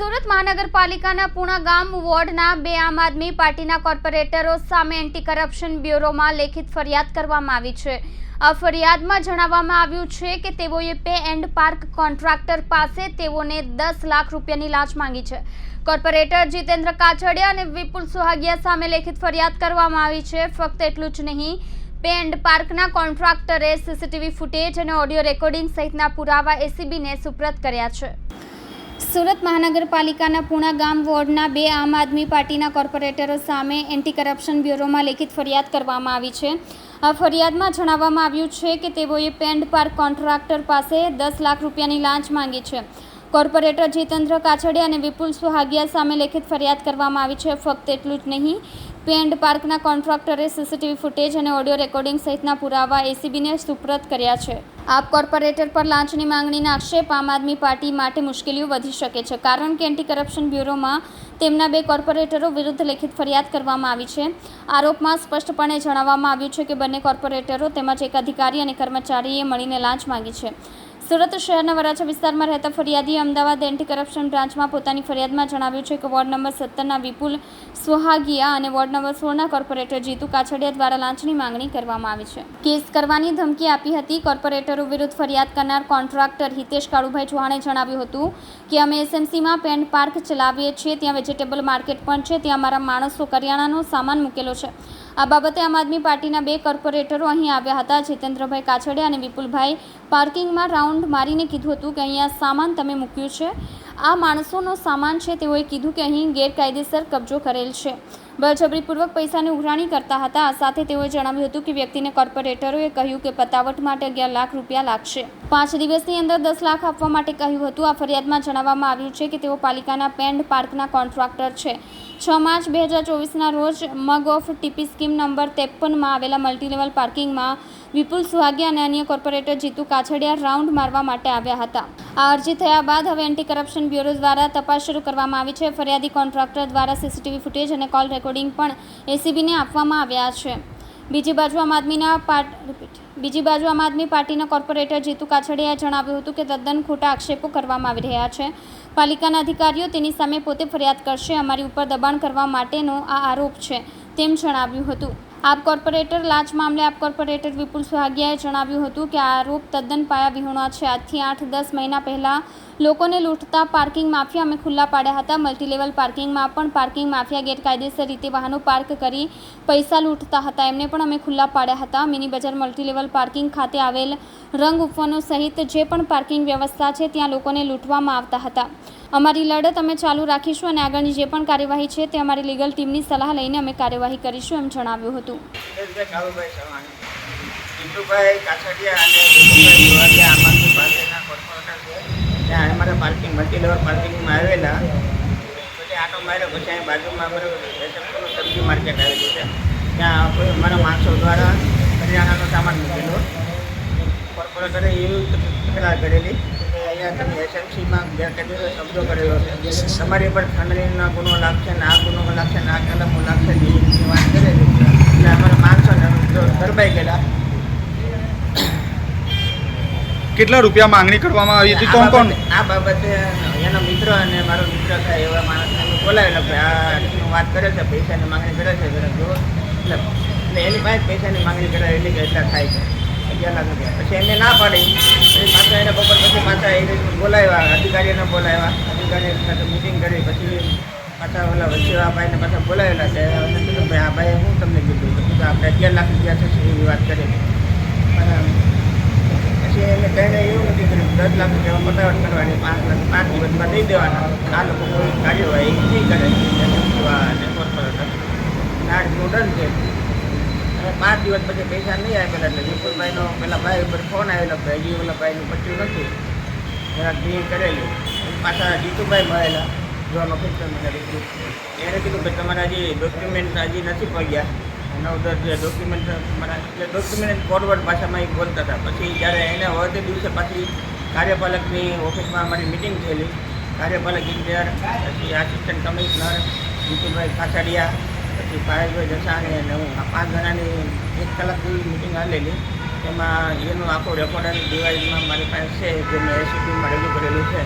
સુરત મહાનગરપાલિકાના પુણા ગામ વોર્ડના બે આમ આદમી પાર્ટીના કોર્પોરેટરો સામે એન્ટી કરપ્શન બ્યુરોમાં લેખિત ફરિયાદ કરવામાં આવી છે. આ ફરિયાદમાં જણાવવામાં આવ્યું છે કે તેઓએ પે એન્ડ પાર્ક કોન્ટ્રાક્ટર પાસે તેઓને દસ લાખ રૂપિયાની લાંચ માંગી છે. કોર્પોરેટર જીતેન્દ્ર કાછડિયા અને વિપુલ સુહાગિયા સામે લેખિત ફરિયાદ કરવામાં આવી છે. ફક્ત એટલું જ નહીં, પે એન્ડ પાર્કના કોન્ટ્રાક્ટરે સીસીટીવી ફૂટેજ અને ઓડિયો રેકોર્ડિંગ સહિતના પુરાવા એસીબીને સુપ્રત કર્યા છે. સુરત મહાનગરપાલિકાના પુણા ગામ વોર્ડના બે આમ આદમી પાર્ટીના કોર્પોરેટરો સામે એન્ટી કરપ્શન બ્યુરોમાં લેખિત ફરિયાદ કરવામાં આવી છે. આ ફરિયાદમાં જણાવવામાં આવ્યું છે કે તેઓએ પેન્ડ પાર્ક કોન્ટ્રાક્ટર પાસે દસ લાખ રૂપિયાની લાંચ માંગી છે. કોર્પોરેટર જીતેન્દ્ર કાછડિયા અને વિપુલ સુહાગિયા સામે લેખિત ફરિયાદ કરવામાં આવી છે. ફક્ત એટલું જ નહીં પેન્ડ પાર્કના કોન્ટ્રાક્ટરે સીસીટીવી ફૂટેજ અને ઓડિયો રેકોર્ડિંગ સહિતના પુરાવા એસીબીને સુપ્રત કર્યા છે. આપ કોર્પોરેટર પર લાંચની માંગણીના આક્ષેપ આમ આદમી પાર્ટી માટે મુશ્કેલીઓ વધી શકે છે, કારણ કે એન્ટી કરપ્શન બ્યુરોમાં તેમના બે કોર્પોરેટરો વિરુદ્ધ લેખિત ફરિયાદ કરવામાં આવી છે. આરોપમાં સ્પષ્ટપણે જણાવવામાં આવ્યું છે કે બંને કોર્પોરેટરો તેમજ એક અધિકારી અને કર્મચારીએ મળીને લાંચ માંગી છે. સુરત શહેરના વરાછા વિસ્તારમાં રહેતા ફરિયાદીએ અમદાવાદ એન્ટી કરપ્શન બ્રાન્ચમાં પોતાની ફરિયાદમાં જણાવ્યું છે કે વોર્ડ નંબર સત્તરના વિપુલ સોહાગિયા અને વોર્ડ નંબર સોળના કોર્પોરેટર જીતુ કાછડિયા દ્વારા લાંચની માંગણી કરવામાં આવી છે. કેસ કરવાની ધમકી આપી હતી. કોર્પોરેટરો વિરુદ્ધ ફરિયાદ કરનાર કોન્ટ્રાક્ટર હિતેશ કાળુભાઈ ચૌહાણે જણાવ્યું હતું કે અમે એસએમસીમાં પેન્ટ પાર્ક ચલાવીએ છીએ, ત્યાં વેજીટેબલ માર્કેટ પણ છે, ત્યાં અમારા માણસો કરિયાણાનો સામાન મૂકેલો છે. આ બાબતે આમ આદમી પાર્ટીના બે કોર્પોરેટરો અહીં આવ્યા હતા. જીતેન્દ્રભાઈ કાછડિયા અને વિપુલભાઈ પાર્કિંગમાં રાઉન્ડ મારીને કીધું હતું કે અહીંયા સામાન તમે મૂક્યું છે. આ માણસોનો સામાન છે, તેઓએ કીધું કે અહીં ગેરકાયદેસર કબજો કરેલ છે. બળજબરીપૂર્વક પૈસાની ઉઘરાણી કરતા હતા. આ સાથે તેઓએ જણાવ્યું હતું કે વ્યક્તિને કોર્પોરેટરોએ કહ્યું કે પતાવટ માટે અગિયાર લાખ રૂપિયા લાગશે. પાંચ દિવસની અંદર દસ લાખ આપવા માટે કહ્યું હતું. આ ફરિયાદમાં જણાવવામાં આવ્યું છે કે તેઓ પાલિકાના પેન્ડ પાર્કના કોન્ટ્રાક્ટર છે. છ માર્ચ બે હજાર ચોવીસના રોજ મગ ઓફ ટીપી સ્કીમ નંબર ત્રેપનમાં આવેલા મલ્ટીલેવલ પાર્કિંગમાં વિપુલ સુહાગિયા અને અન્ય કોર્પોરેટર જીતુ કાછડિયા રાઉન્ડ મારવા માટે આવ્યા હતા. આ અરજી થયા બાદ હવે એન્ટી કરપ્શન બ્યુરો દ્વારા તપાસ શરૂ કરવામાં આવી છે. ફરિયાદી કોન્ટ્રાક્ટર દ્વારા સીસીટીવી ફૂટેજ અને કોલ રેકોર્ડિંગ પણ એસીબીને આપવામાં આવ્યા છે. બીજી બાજુ આમ આદમીના પાર્ટ બીજી બાજુ આમ આદમી પાર્ટીના કોર્પોરેટર જીતુ કાછડિયાએ જણાવ્યું હતું કે તદ્દન ખોટા આક્ષેપો કરવામાં આવી રહ્યા છે. પાલિકાના અધિકારીઓ તેની સામે પોતે ફરિયાદ કરશે. અમારી ઉપર દબાણ કરવા માટેનો આ આરોપ છે, તેમ જણાવ્યું હતું. આપ કોર્પોરેટર, લાંચ મામલે આપ કોર્પોરેટર વિપુલ સુહાગિયાએ જણાવ્યું હતું કે આ આરોપ તદ્દન પાયા વિહોણા છે. આજથી આઠ, દસ મહિના પહેલાં લોકોને લૂંટતા પાર્કિંગ માફિયા અમે ખુલ્લા પાડ્યા હતા. મલ્ટીલેવલ પાર્કિંગમાં પણ પાર્કિંગ માફિયા ગેરકાયદેસર રીતે વાહનો પાર્ક કરી પૈસા લૂંટતા હતા. એમને પણ અમે ખુલ્લા પાડ્યા હતા. મિની બજાર મલ્ટીલેવલ પાર્કિંગ ખાતે આવેલ રંગ ઉપવનો સહિત જે પણ પાર્કિંગ વ્યવસ્થા છે, ત્યાં લોકોને લૂંટવામાં આવતા હતા. અમારી લડત અમે ચાલુ રાખીશું અને આગળની જે પણ કાર્યવાહી છે તે અમારી લીગલ ટીમની સલાહ લઈને અમે કાર્યવાહી કરીશું એમ જણાવ્યું હતું. જીતુભાઈ કાછડિયા અને વિપુલભાઈ કોર્પોરેટર ત્યાં અમારા પાર્કિંગ મલ્ટી લેવલ પાર્કિંગમાં આવેલા. પછી આટો માર્યો, પછી બાજુમાં અમારું માર્કેટ આવેલું છે. ત્યાં અમારા માણસો દ્વારા કરિયાણાનો સામાન મૂકેલો. કોર્પોરેટરે એવી તકરાર કરેલી. અહીંયા તમે એસએમસીમાં ગેરકાયદેસર શબ્દો કરેલો છે. તમારી પર ખંડણીનો ગુનો લાગશે ને આ ગુનો લાગશે ને આ કલમો લાગશે ને વાત કરેલી એટલે અમારા માણસો ગરબાઈ ગયેલા. કેટલા રૂપિયા માંગણી કરવામાં આવી હતી? આ કોણ કોણ? બાબતે- આ બાબતે એનો મિત્ર અને મારો મિત્ર થાય એવા માણસને બોલાવેલા કે આ રીતનું વાત કરે છે પૈસાની માંગણી કરે છે જરા જુઓ. એટલે એટલે એની પાસે પૈસાની માંગણી કરાવેલી કે એટલા થાય છે. લાખ રૂપિયા. પછી એમને ના પાડી. પછી પાછા એને બપોર પછી પાછા એ બોલાવ્યા, અધિકારીઓને બોલાવ્યા. અધિકારી સાથે મિટિંગ કરી. પછી પાછા ઓલા વચ્ચેવા ભાઈને પાછા બોલાવેલા છે અને કીધું ભાઈ, આ ભાઈએ હું તમને કીધું? તો આપણે અગિયાર લાખ રૂપિયા થશે એવી વાત કરી. પછી એને કહીને એવું નથી કર્યું. દસ લાખ રૂપિયા પતાવટ કરવાની, પાંચ લાખ, પાંચ દિવસમાં દઈ દેવાના. આ લોકો કોઈ કાર્યવાહી નહીં કરે. અને કોર્પોરેટર આ મોડલ છે. પાંચ દિવસ પછી પૈસા નહીં આપેલા એટલે વિપુલભાઈનો, પેલા ભાઈ ઉપર ફોન આવેલો કે હજી ભાઈનું પચ્યું નથી. જરાક બી કરેલું. પાછા જીતુભાઈ મળેલા. જોન ઓફિસર એણે કીધું. કે તમારા હજી ડોક્યુમેન્ટ હજી નથી પગ્યા. એના ઉધર જે ડોક્યુમેન્ટ મારા ડોક્યુમેન્ટ ફોરવર્ડ ભાષામાં એ બોલતા હતા. પછી જ્યારે એને વધે દિવસે પાછી કાર્યપાલકની ઓફિસમાં અમારી મિટિંગ થયેલી. કાર્યપાલક ઇન્જિનિયર પછી આસિસ્ટન્ટ કમિશનર જીતુભાઈ કાછડિયા પછી પાયલભાઈ જસાણી અને હું આ પાંચ જણાની એક કલાક જેવી મિટિંગ આવેલી એમાં એનું આખું રેકોર્ડ ડિવાઇસમાં મારી પાસે છે, જે મેં એસીપીમાં રજૂ કરેલું છે.